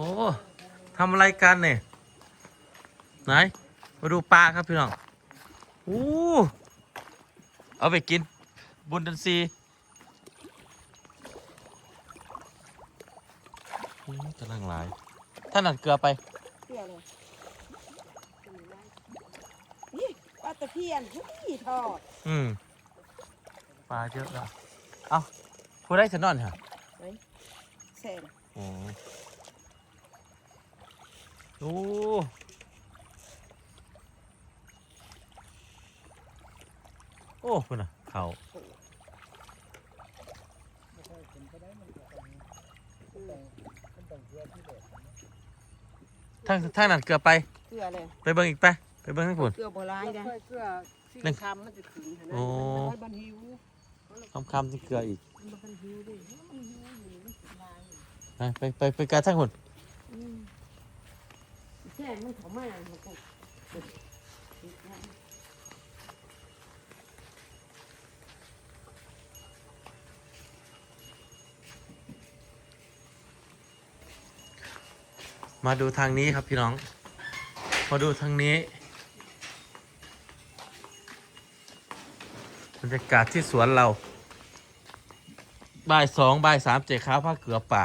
อ้ทำอะไรกันเนี่ยไหน มาดูปลาครับพี่น้องโอ้เอาไปกิน บุญดันซีอืมกำลังหลายท่านนัดเกลือไปเกลือเลยนี่ปลาตะเพียนนี่ทอดอืมปลาเยอะแล้วเอาผู้ได้ฉันนอนเหรอแสนโอ้ โอ้โอ้คุณน่ะเขาทางทางนั้นเกือบไป เกลือเลยไปเบิ่งอีกไป ไปเบิ่งทั้งผลเกลือโบราณนะเกลือสี่นั่นคำมันจะถึงขนาดโอ้นั้นบันหิวคำคำที่เกลืออีกมันบันหิวดิไปไปไปไปการทั้งผล แสนมันเขามามันก็มาดูทางนี้ครับพี่น้อง มาดูทางนี้ บรรยากาศที่สวนเรา บ่ายสองบ่ายสามเจ๊ข้าวผ้าเกลือป่า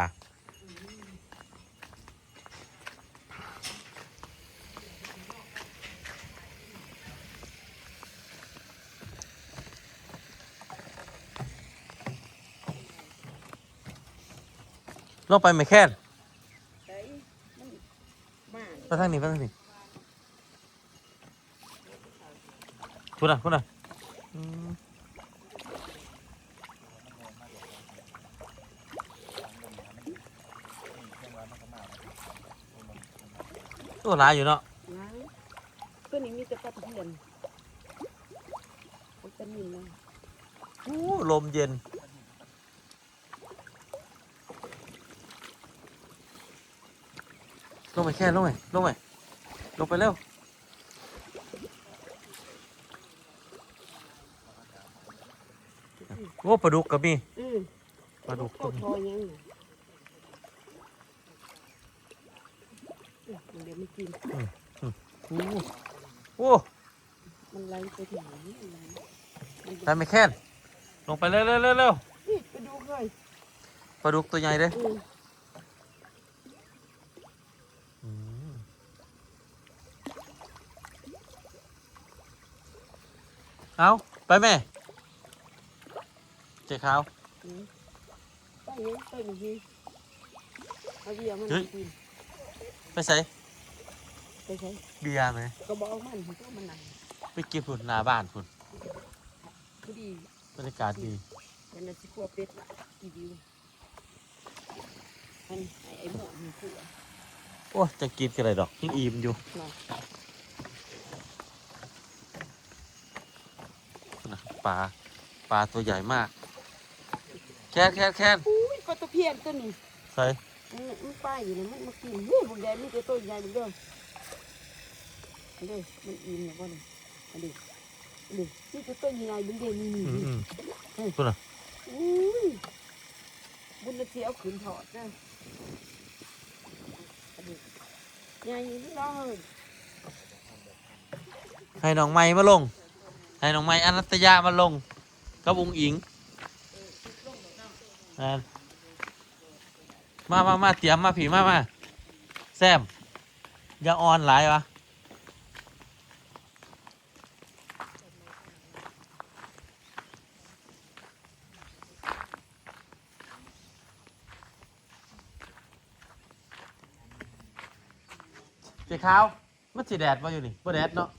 ลงไปไม่แค่นเฮ้ยมันมาไปทางนี้ไปทางนี้คุณอะคุณอะอืมตัวหลายอยู่เนาะนะตัวนี้มีแต่ปลาตะเพียนมันจะมีนะโอ้ลมเย็น ลงไปแค่ลงไปลงไปลงไปเร็วโอ้ปลาดุกกับมีอืมปลาดุกก็ก็มีพอยังน่ะเอ้ยเดี๋ยวมันกิน โอ้โอ้มันไล่ไปถึงไหนมันไล่มันได้ไม่แค่นลงไปเร็วเร็วเร็วเร็วนี่ไปดูเลยปลาดุกตัวใหญ่เลย อืม เอาไปแม่ เจ๊ขาวอืมไปยังไปหนึ่งทีเอาเบียร์มันเฮ้ยกินไปใส่ไปใช้เบียร์ไหมก็บอกมันมันก็มันนั่งไปกินฝุ่นหน้าบ้านฝุ่นพอดีบรรยากาศดีมันน่ะสิกลัวเป็ดละอีดิวมันไอ้ไอ้หมอมันกลัวโอ้จะกินกันอะไรดอกยังอิ่มอยู่ เนาะ นะ ปลาปลาตัวใหญ่มาก แค่นแค่นแค่นอุ้ยปลาตะเพียนตัวนี้ใส่มันมันป้ายอยู่เลยมันมากินเฮ้ยบุกใหญ่มันจะตัวใหญ่บุกเด้ออันนี้มันอิ่มแล้วบ่เนี่ยอันนี้อันนี้นี่จะตัวใหญ่บุกเด้นี่นี่อืมนี่อืมคุณอะอุ้ยบุญละเสียวขืนถอดนะอันนี้ใหญ่ร้องเลยให้น้องไม้มาลง ให้น้องไม้อนัตยามาลงกับองอิงอ่ามามามาเตรียมมาผีมามาแซมอย่าออนหลายวะเจ้าขาวมันสีแดดมาอยู่นี่บ่แดดเนาะ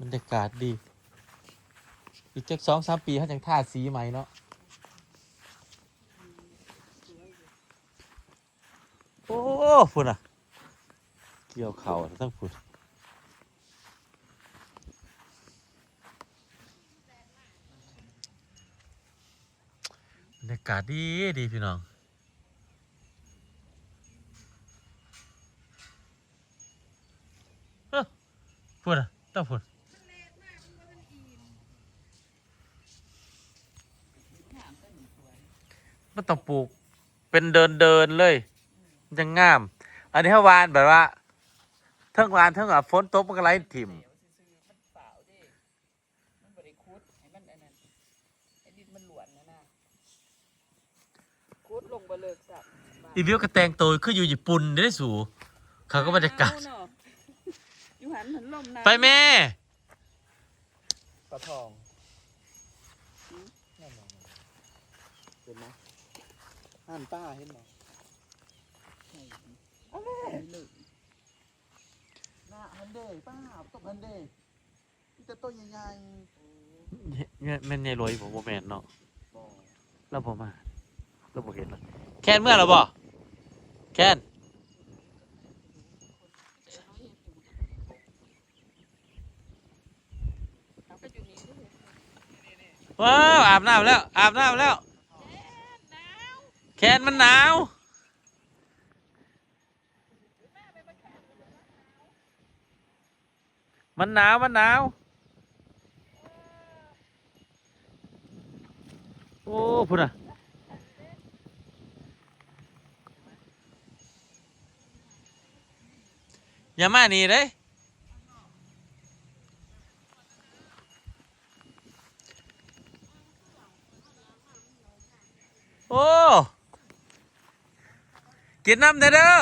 บรรยากาศดี อีกจักสองสามปีเขาจังท่าสีใหม่เนาะโอ้พุ่นอะ เกี่ยวเข่าทั้งพุ่นบรรยากาศดีดีพี่น้อง พูดอะต้องพูดมันต้องปลูก เป็นเดินเดินๆเลยมันจะงาม อันนี้ถ้าวานแบบว่าเทั้งวานเทั้งแบบฝนตกมันก็ไหลถิ่มเปล่าเด้มันบ่ได้คุดให้มันอันนั้นไอ้ดินมันหลวนนะน่ะคุดลงบ่เลิกสับอีวิวกระแตงโตวคืออยู่ญี่ปุ่นได้สูเขาก็บรรยากาศ เนะอยู่หันหันลมนะไปแม่ ปลาทองนั่นน่ะเห็นไหมห่านป้าเห็นไหมเอาเลยหน้าฮันเดย์ป้าตกฮันเดย์นี่แต่ตัวใหญ่เนี่ยแม่นใหญ่รวยผมบ่แม่นเนาะๆบอกแล้วผมมาแล้วบ่เห็นเลยแคนเมื่อหรอบ่แคน ว้าวอาบน้ำแล้วอาบน้ำแล้วแคนมันหนาวมันหนาวมันหนาวโอ้พุ่นอะอย่ามานี่เด้ย โอ้กินน้ำเด้อเด้อ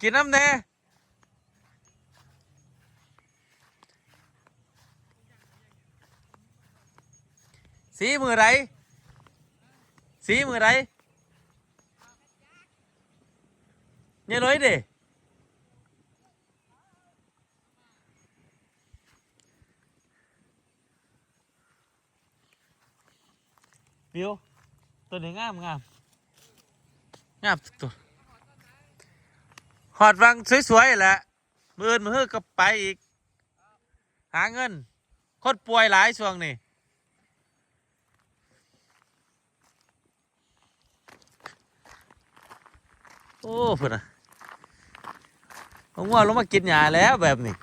กินน้ำเด้สีมือไรสีมือไรเนี่ยเลยดิวิว ตัวนี้งามงามงามทุกตัวหอดวังสวยๆแหละมือนมือก็ไปอีก หาเงินคนป่วยหลายช่วงนี้โอ้เพื่อนอะผมว่าลงมากินหญ้าแล้วแบบนี้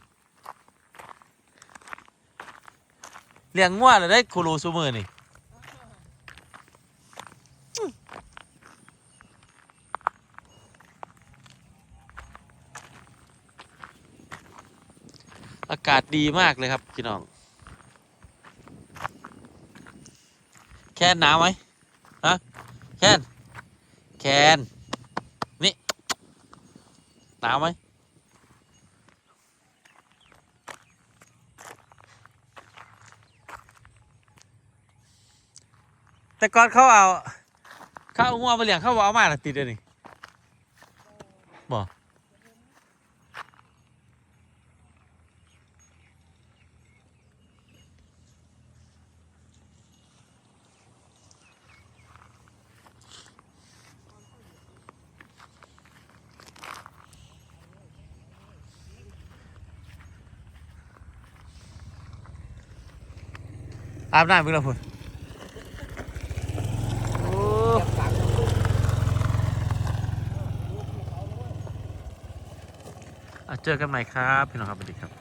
เลี้ยงงัวเลยได้คูรูซูมือนี่ากาศดีมากเลยครับพี่น้อง แคนหนาวไหมฮะแคนแคนหนาวไหมแต่ก่อนเขาเอา เขาเอางัวไปเลี้ยงเขาบอกเอามาละติดเลยนี่ อาบน้ำมึงละพุ่นเจอกันใหม่ครับ พี่น้องครับสวัสดีครับ